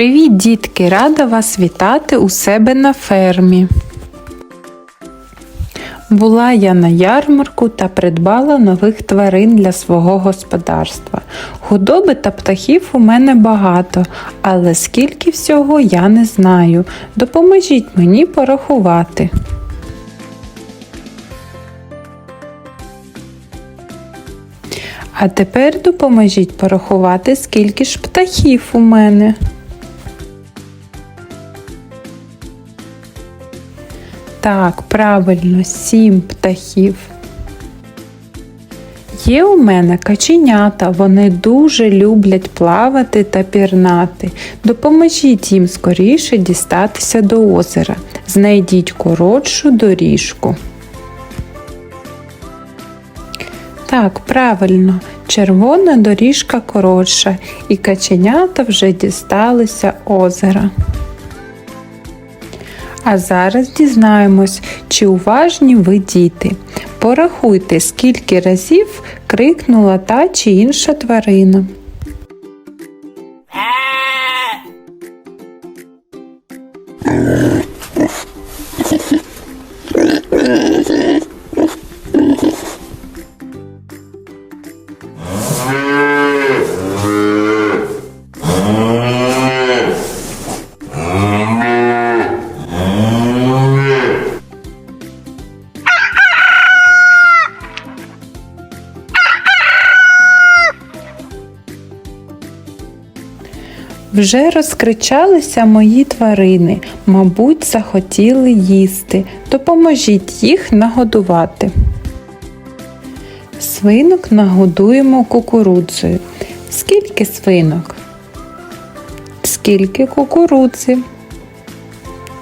Привіт, дітки! Рада вас вітати у себе на фермі. Була я на ярмарку та придбала нових тварин для свого господарства. Худоби та птахів у мене багато, але скільки всього я не знаю. Допоможіть мені порахувати. А тепер допоможіть порахувати, скільки ж птахів у мене. Так, правильно, сім птахів. Є у мене каченята, вони дуже люблять плавати та пірнати. Допоможіть їм скоріше дістатися до озера. Знайдіть коротшу доріжку. Так, правильно, червона доріжка коротша, і каченята вже дісталися озера. А зараз дізнаємось, чи уважні ви діти. Порахуйте, скільки разів крикнула та чи інша тварина. Вже розкричалися мої тварини, мабуть, захотіли їсти. Допоможіть їх нагодувати. Свинок нагодуємо кукурудзою. Скільки свинок? Скільки кукурудзи?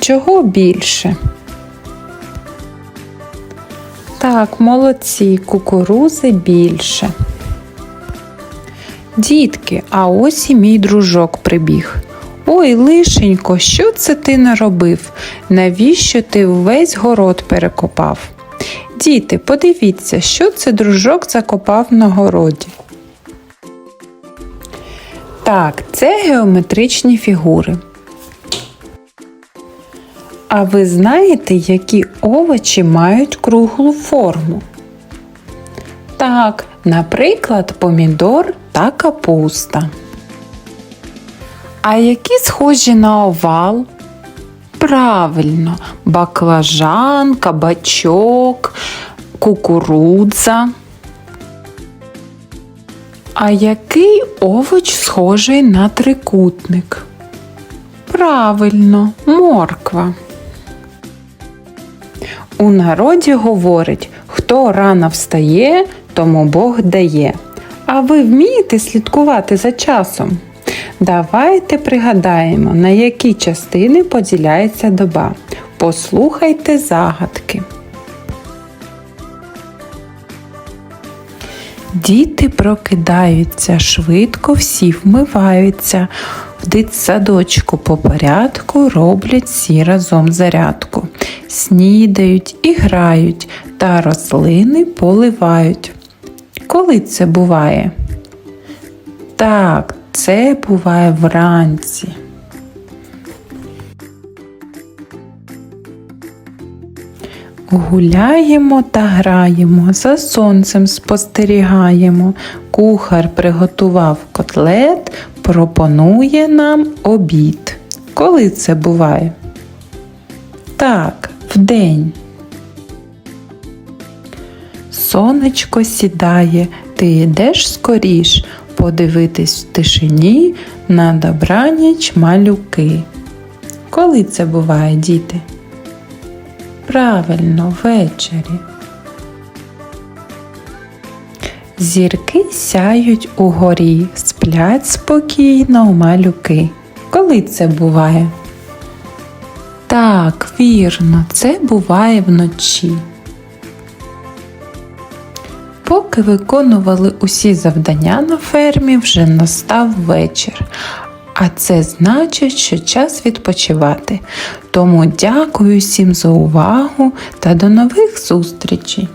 Чого більше? Так, молодці, кукурузи більше. Дітки, а ось і мій дружок прибіг. Ой, лишенько, що це ти наробив? Навіщо ти весь город перекопав? Діти, подивіться, що це дружок закопав на городі. Так, це геометричні фігури. А ви знаєте, які овочі мають круглу форму? Так, наприклад, помідор та капуста. А які схожі на овал? Правильно, баклажан, кабачок, кукурудза. А який овоч схожий на трикутник? Правильно, морква. У народі говорить, хто рано встає, тому Бог дає. А ви вмієте слідкувати за часом? Давайте пригадаємо, на які частини поділяється доба. Послухайте загадки. Діти прокидаються, швидко всі вмиваються. В дитсадочку по порядку роблять всі разом зарядку. Снідають і грають та рослини поливають. Коли це буває? Так, це буває вранці. Гуляємо та граємо, за сонцем спостерігаємо. Кухар приготував котлет, пропонує нам обід. Коли це буває? Так, вдень. Сонечко сідає, ти йдеш скоріш подивитись в тишині на добраніч малюки. Коли це буває, діти? Правильно, ввечері. Зірки сяють угорі, сплять спокійно малюки. Коли це буває? Так, вірно, це буває вночі. Поки виконували усі завдання на фермі, вже настав вечір. А це значить, що час відпочивати. Тому дякую всім за увагу та до нових зустрічей!